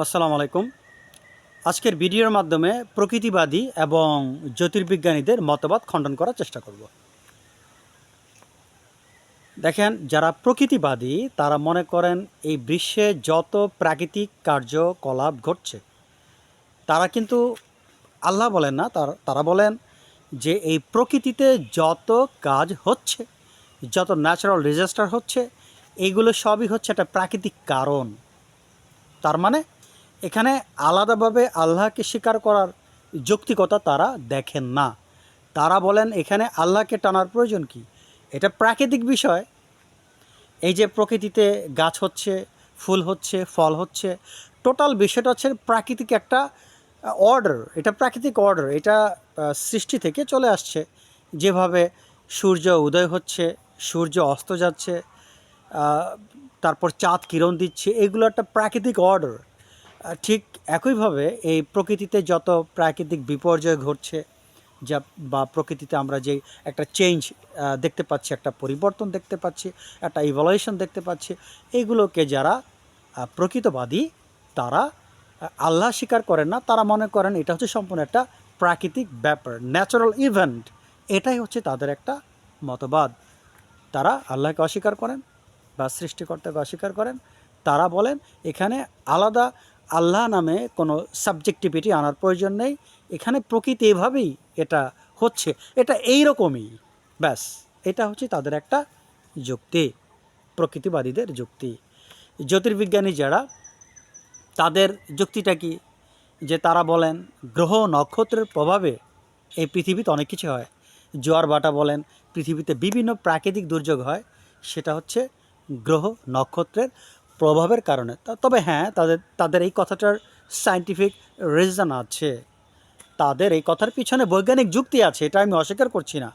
আসসালামু আলাইকুম। আজকের ভিডিওর মাধ্যমে প্রকৃতিবাদী এবং জ্যোতির্বিজ্ঞানীদের মতবাদ খণ্ডন করার চেষ্টা করব। দেখেন, যারা প্রকৃতিবাদী, তারা মনে করেন এই বিশ্বে যত প্রাকৃতিক কার্যকলাপ ঘটছে, তারা কিন্তু আল্লাহ বলেন না, তার, তারা বলেন যে এই প্রকৃতিতে যত কাজ হচ্ছে, যত ন্যাচারাল ডিজাস্টার হচ্ছে, এইগুলো সবই হচ্ছে একটা প্রাকৃতিক কারণ। তার মানে এখানে আলাদাভাবে আল্লাহকে স্বীকার করার যৌক্তিকতা তারা দেখেন না। তারা বলেন, এখানে আল্লাহকে টানার প্রয়োজন কি? এটা প্রাকৃতিক বিষয়। এই যে প্রকৃতিতে গাছ হচ্ছে, ফুল হচ্ছে, ফল হচ্ছে, টোটাল বিষয়টা হচ্ছে প্রাকৃতিক একটা অর্ডার এটা প্রাকৃতিক অর্ডার এটা সৃষ্টি থেকে চলে আসছে। যেভাবে সূর্য উদয় হচ্ছে, সূর্য অস্ত যাচ্ছে তারপর চাঁদ কিরণ দিচ্ছে, এগুলো একটা প্রাকৃতিক অর্ডার ঠিক একইভাবে এই প্রকৃতিতে যত প্রাকৃতিক বিপর্যয় ঘটছে, যা বা প্রকৃতিতে আমরা যে একটা চেঞ্জ দেখতে পাচ্ছি, একটা পরিবর্তন দেখতে পাচ্ছি, একটা ইভলিউশন দেখতে পাচ্ছি এইগুলোকে যারা প্রকৃতবাদী, তারা আল্লাহ স্বীকার করেন না, তারা মনে করেন এটা হচ্ছে সম্পূর্ণ একটা প্রাকৃতিক ব্যাপার ন্যাচারাল ইভেন্ট এটাই হচ্ছে তাদের একটা মতবাদ। তারা আল্লাহকে অস্বীকার করেন বা সৃষ্টিকর্তাকে অস্বীকার করেন, তারা বলেন এখানে আলাদা আল্লাহ নামে কোনো সাবজেক্টিভিটি আনার প্রয়োজন নেই। এখানে প্রকৃতি এভাবেই এটা হচ্ছে। এটা এই রকমই ব্যাস, এটা হচ্ছে তাদের একটা যুক্তি, প্রকৃতিবাদীদের যুক্তি। জ্যোতির্বিজ্ঞানী যারা, তাদের যুক্তিটা কি? যে তারা বলেন, গ্রহ নক্ষত্রের প্রভাবে এই পৃথিবীতে অনেক কিছু হয়। জোয়ার বাটা বলেন, পৃথিবীতে বিভিন্ন প্রাকৃতিক দুর্যোগ হয়। সেটা হচ্ছে গ্রহ নক্ষত্রের প্রভাবের কারণে। তবে হ্যাঁ তাদের তাদের এই কথাটার সায়েন্টিফিক রিজন আছে। তাদের এই কথার পিছনে বৈজ্ঞানিক যুক্তি আছে, এটা আমি অস্বীকার করছি না।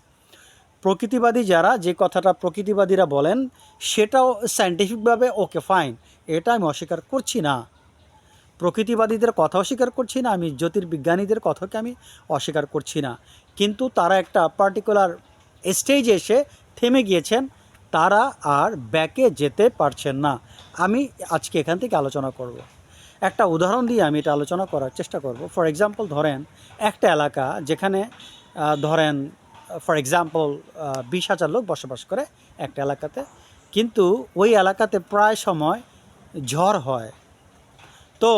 প্রকৃতিবাদী যারা যে কথাটা প্রকৃতিবাদীরা বলেন, সেটাও সায়েন্টিফিকভাবে ওকে ফাইন এটা আমি অস্বীকার করছি না। প্রকৃতিবাদীদের কথা অস্বীকার করছি না, আমি জ্যোতির্বিজ্ঞানীদের কথাকে আমি অস্বীকার করছি না। কিন্তু তারা একটা পার্টিকুলার স্টেজে এসে থেমে গিয়েছেন তারা আর ব্যাকে যেতে পারছেন না। আমি আজকে এখান থেকে আলোচনা করব। একটা উদাহরণ দিয়ে আমি এটা আলোচনা করার চেষ্টা করব। ফর এক্সাম্পল ধরেন একটা এলাকা যেখানে ধরেন ফর এক্সাম্পল বিশ হাজার লোক বসবাস করে একটা এলাকাতে। কিন্তু ওই এলাকাতে প্রায় সময় ঝড় হয়। তো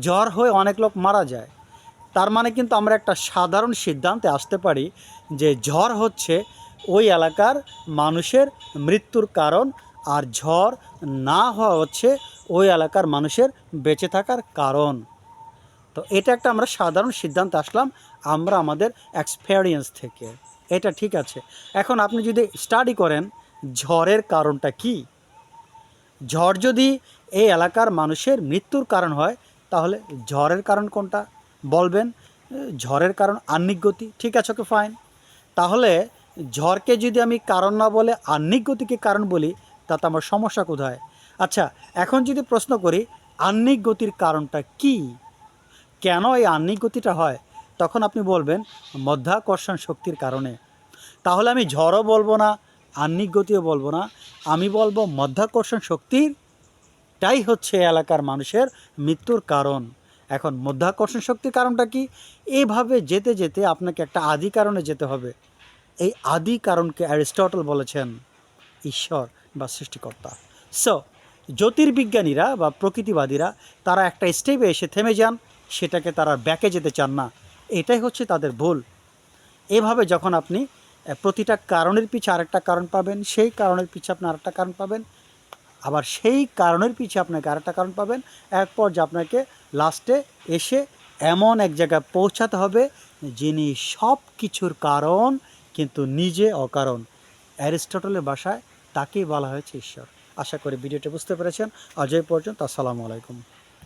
ঝড় হয়ে অনেক লোক মারা যায়। তার মানে কিন্তু আমরা একটা সাধারণ সিদ্ধান্তে আসতে পারি যে ঝড় হচ্ছে ওই এলাকার মানুষের মৃত্যুর কারণ আর ঝড় না হওয়া হচ্ছে ওই এলাকার মানুষের বেঁচে থাকার কারণ। তো এটা একটা আমরা সাধারণ সিদ্ধান্ত আসলাম, আমরা আমাদের এক্সপেরিয়েন্স থেকে। এটা ঠিক আছে। এখন আপনি যদি স্টাডি করেন, ঝড়ের কারণটা কী? ঝড় যদি এই এলাকার মানুষের মৃত্যুর কারণ হয়, তাহলে ঝড়ের কারণ কোনটা? বলবেন, ঝড়ের কারণ আহ্নিক গতি, ঠিক আছে ওকে ফাইন তাহলে ঝড়কে যদি আমি কারণ না বলে আহ্নিক গতিকে কারণ বলি, তাতে আমার সমস্যা কোথায়? আচ্ছা এখন যদি প্রশ্ন করি, আহ্নিক গতির কারণটা কি? কেন এই আহ্নিক গতিটা হয়? তখন আপনি বলবেন, মধ্যাকর্ষণ শক্তির কারণে। তাহলে আমি ঝড়ও বলব না, আহ্নিক গতিও বলব না, আমি বলব মধ্যাকর্ষণ শক্তির, টাই হচ্ছে এলাকার মানুষের মৃত্যুর কারণ। এখন মধ্যাকর্ষণ শক্তির কারণটা কি? এইভাবে যেতে যেতে আপনাকে একটা আদি কারণে যেতে হবে। এই আদি কারণকে অ্যারিস্টটল বলেছেন ঈশ্বর বা সৃষ্টিকর্তা। সো জ্যোতির্বিজ্ঞানীরা বা প্রকৃতিবাদীরা, তারা একটা স্টেপে এসে থেমে যান, সেটাকে তারা ব্যাকে যেতে চান না। এটাই হচ্ছে তাদের ভুল। এভাবে যখন আপনি প্রতিটা কারণের পিছে আরেকটা কারণ পাবেন, সেই কারণের পিছে আপনি আরেকটা কারণ পাবেন, আবার সেই কারণের পিছে আপনাকে আরেকটা কারণ পাবেন এক পর্যায়ে আপনাকে লাস্টে এসে এমন এক জায়গায় পৌঁছাতে হবে, যিনি সব কিছুর কারণ কিন্তু নিজে অকারণ। অ্যারিস্টটলের বাসায় তাকেই বলা হয়েছে ঈশ্বর। আশা করি ভিডিওটি বুঝতে পেরেছেন। আজ এই পর্যন্ত, আসসালামু আলাইকুম।